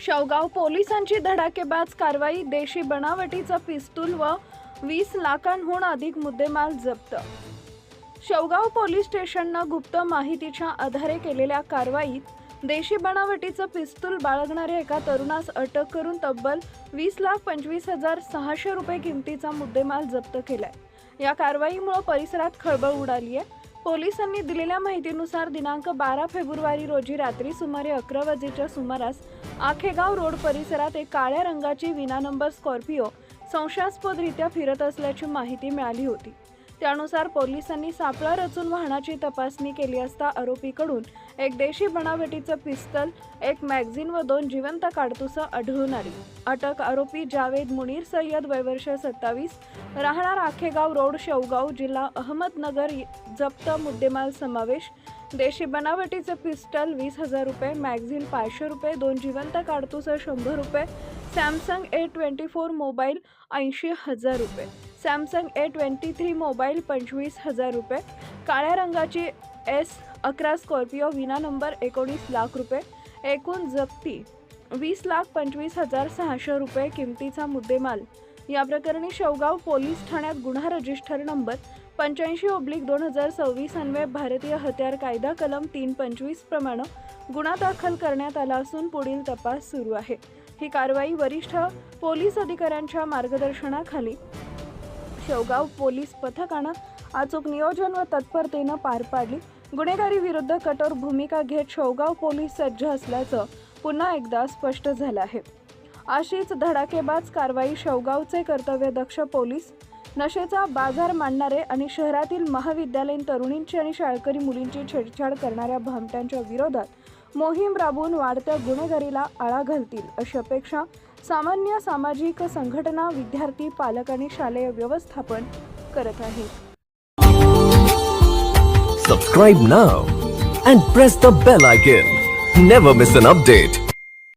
शेवगाव पोलिसांची धडाकेबाज कारवाई देशी बनावटीचं पिस्तूल व वीस लाखांहून अधिक मुद्देमाल जप्त. शेवगाव पोलीस स्टेशननं गुप्त माहितीच्या आधारे केलेल्या कारवाईत देशी बनावटीचं पिस्तूल बाळगणाऱ्या एका तरुणास अटक करून तब्बल वीस लाख पंचवीस हजार सहाशे रुपये किमतीचा मुद्देमाल जप्त केलाय. या कारवाईमुळे परिसरात खळबळ उडाली आहे पोलिसांनी दिलेल्या माहितीनुसार दिनांक बारा फेब्रुवारी रोजी रात्री सुमारे अकरा वाजेच्या सुमारास आखेगाव रोड परिसरात एक काळ्या रंगाची विना नंबर स्कॉर्पिओ संशयास्पदरित्या फिरत असल्याची माहिती मिळाली होती. त्यानुसार पोलिसांनी सापळा रचून वाहनाची तपासणी केली असता आरोपीकडून एक देशी बनावटीचं पिस्तल एक मॅगझिन व दोन जिवंत काडतुसं आढळून आली. अटक आरोपी जावेद मुनीर सय्यद वयवर्ष सत्तावीस राहणार आखेगाव रोड शेवगाव जिल्हा अहमदनगर जप्त मुद्देमाल समावेश. देशी बनावटीचं पिस्टल वीस हजार रुपये मॅगझिन पाचशे रुपये दोन जिवंत काडतुसं शंभर रुपये Samsung A twenty four mobile ऐंशी हजार रुपये. Samsung A twenty three mobile पंचवीस हजार रुपये. काळ्या रंगाची एस अकरा स्कॉर्पिओ विना नंबर एकोणीस लाख रुपये. एकूण जप्ती वीस लाख पंचवीस हजार सहाशे रुपये किमतीचा मुद्देमाल. या प्रकरणी शेवगाव पोलीस ठाण्यात गुन्हा रजिस्टर नंबर पंच्याऐंशी ओब्लिक दोन हजार सव्वीस अन्वये भारतीय हत्यार कायदा कलम तीन पंचवीस प्रमाणे गुन्हा दाखल करण्यात आला असून पुढील तपास सुरू आहे. ही कारवाई वरिष्ठ पोलीस अधिकाऱ्यांच्या मार्गदर्शनाखाली. शेवगाव पोलीस पथकानं अचूक नियोजन व तत्परतेनं पार पाडली. गुन्हेगारी विरुद्ध कठोर भूमिका घेत शेवगाव पोलीस सज्ज असल्याचं पुन्हा एकदा स्पष्ट झालं आहे. अशीच धडाकेबाज कारवाई शेवगावचे कर्तव्यदक्ष पोलीस नशेचा बाजार मांडणारे आणि शहरातील महाविद्यालयीन तरुणींची आणि शाळकरी मुलींची छेडछाड करणाऱ्या भामट्यांच्या विरोधात मोहीम राबवून वाढत्या गुन्हेगारीला आळा घालतील अशी अपेक्षा सामान्य सामाजिक संघटना विद्यार्थी पालक आणि शालेय व्यवस्थापन करत आहेत subscribe now and press the bell icon never miss an update